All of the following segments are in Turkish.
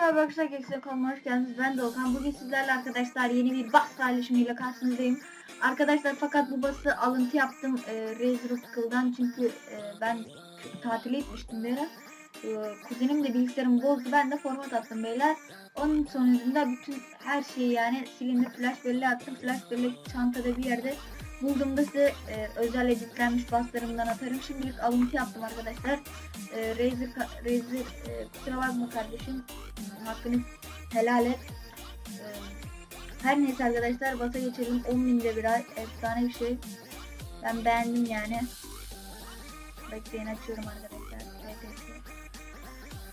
Herkese kanalıma hoş geldiniz. Ben Doğukan. Bugün sizlerle arkadaşlar yeni bir bas paylaşımıyla karşınızdayım. Arkadaşlar fakat bu bası alıntı yaptım e, Razer Official'dan çünkü e, ben tatile gitmiştim bir ara. E, kuzenim de bilgisayarımı bozdu. Ben de format attım beyler. Onun sonucunda bütün her şeyi yani silindi. Flash belleğe attım. Flash bellek çantada bir yerde. Bulduğumda size e, özel editlenmiş baslarımdan atarım. Şimdilik alıntı yaptım arkadaşlar. E, Razer, Razer e, kusura bakma kardeşim. Hakkını helal et. E, her neyse arkadaşlar basa geçelim. 10.000'de bir ay. Efsane bir şey. Ben beğendim yani. Bekleyin açıyorum arkadaşlar.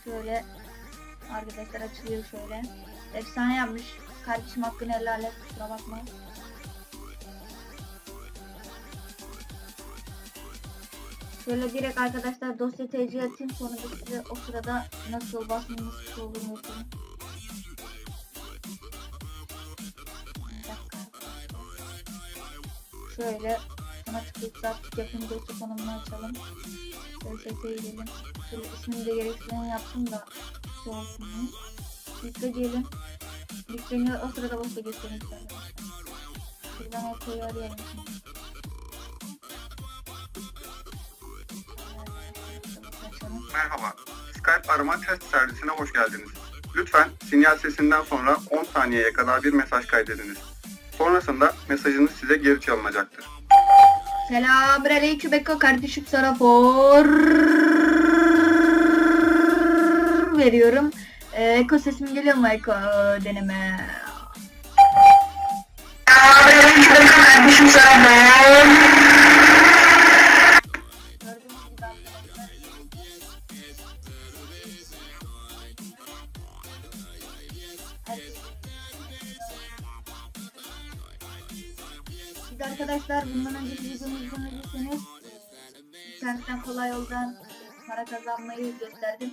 Şöyle arkadaşlar açılıyor şöyle. Efsane yapmış. Kardeşim hakkını helal et. Kusura bakma. Şöyle direkt arkadaşlar dosya TC atayım sonra da size o sırada nasıl nasıl olduğunu dakika. Şöyle sana tıklayıp yapın dosya konumunu açalım. DST'ye gidelim. Şöyle ismini de gerektiğini yaptım da şey olsun. Yükle diyelim. Yükleniyor o sırada dosya göstereyim. Şuradan ortaya arayalım Merhaba, Skype arama test servisine hoş geldiniz. Lütfen sinyal sesinden sonra 10 saniyeye kadar bir mesaj kaydediniz. Sonrasında mesajınız size geri çalınacaktır. Selamünaleyküm Eko kardeşim sana for veriyorum. Ee, Eko sesim geliyor mu Eko deneme? Selamünaleyküm Eko kardeşim sana Siz arkadaşlar bundan önceki videomuzdan önceyseniz internetten kolay yoldan para kazanmayı gösterdim.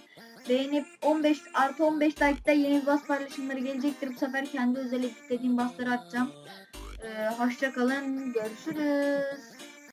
Beğenip 15 artı 15 like'da yeni bas paylaşımları gelecektir. Bu sefer kendi özel istediğim basları atacağım. Ee, hoşça kalın. Görüşürüz.